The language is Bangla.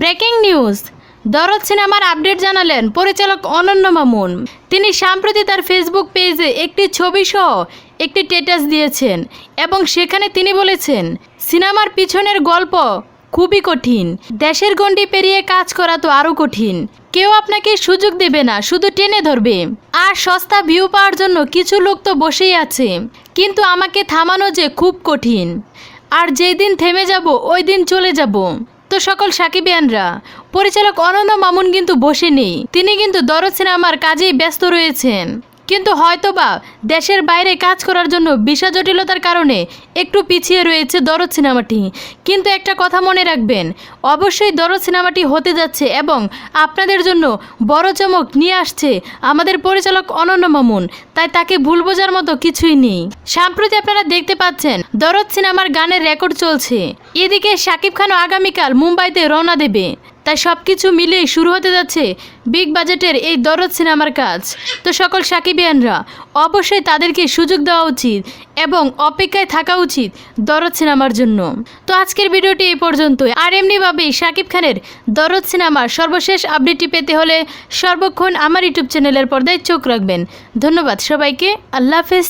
Breaking news. দরদ সিনেমার আপডেট জানালেন পরিচালক অনন্য মামুন। তিনি সম্প্রতি তার ফেসবুক পেজে একটি ছবি সহ একটি স্ট্যাটাস দিয়েছেন এবং সেখানে তিনি বলেছেন, সিনেমার পিছনের গল্প খুবই কঠিন। দেশের গণ্ডি পেরিয়ে কাজ করা তো আরও কঠিন। কেউ আপনাকে সুযোগ দেবে না, শুধু টেনে ধরবে। আর সস্তা ভিউ পাওয়ার জন্য কিছু লোক তো বসেই আছে। কিন্তু আমাকে থামানো যে খুব কঠিন। আর যেই দিন থেমে যাব, ওই দিন চলে যাব। তো সকল সাকিবিয়ানরা। পরিচালক অনন্ত মামুন কিন্তু বসে নেই তিনি কিন্তু দরদ সিনেমার কাজেই ব্যস্ত রয়েছেন। কিন্তু হয়তোবা দেশের বাইরে কাজ করার জন্য ভিসা জটিলতার কারণে একটু পিছিয়ে রয়েছে দরদ সিনেমাটি। কিন্তু একটা কথা মনে রাখবেন, অবশ্যই দরদ সিনেমাটি হতে যাচ্ছে এবং আপনাদের জন্য বড় চমক নিয়ে আসছে আমাদের পরিচালক অনন্য মামুন, তাই তাকে ভুল বোঝার মতো কিছুই নেই। সাম্প্রতি আপনারা দেখতে পাচ্ছেন, দরদ সিনেমার গানের রেকর্ড চলছে। এদিকে শাকিব খানও আগামীকাল মুম্বাইতে রওনা দেবে। তাই সব কিছু মিলিয়ে শুরু হতে যাচ্ছে বিগ বাজেটের এই দরদ সিনেমার কাজ। তো সকল সাকিবিয়ানরা, অবশ্যই তাদেরকে সুযোগ দেওয়া উচিত এবং অপেক্ষায় থাকা উচিত দরদ সিনেমার জন্য। তো আজকের ভিডিওটি এই পর্যন্তই। আর এমনিভাবেই সাকিব খানের দরদ সিনেমার সর্বশেষ আপডেটটি পেতে হলে সর্বক্ষণ আমার ইউটিউব চ্যানেলের পর্দায় চোখ রাখবেন। ধন্যবাদ সবাইকে। আল্লাহ হাফেজ।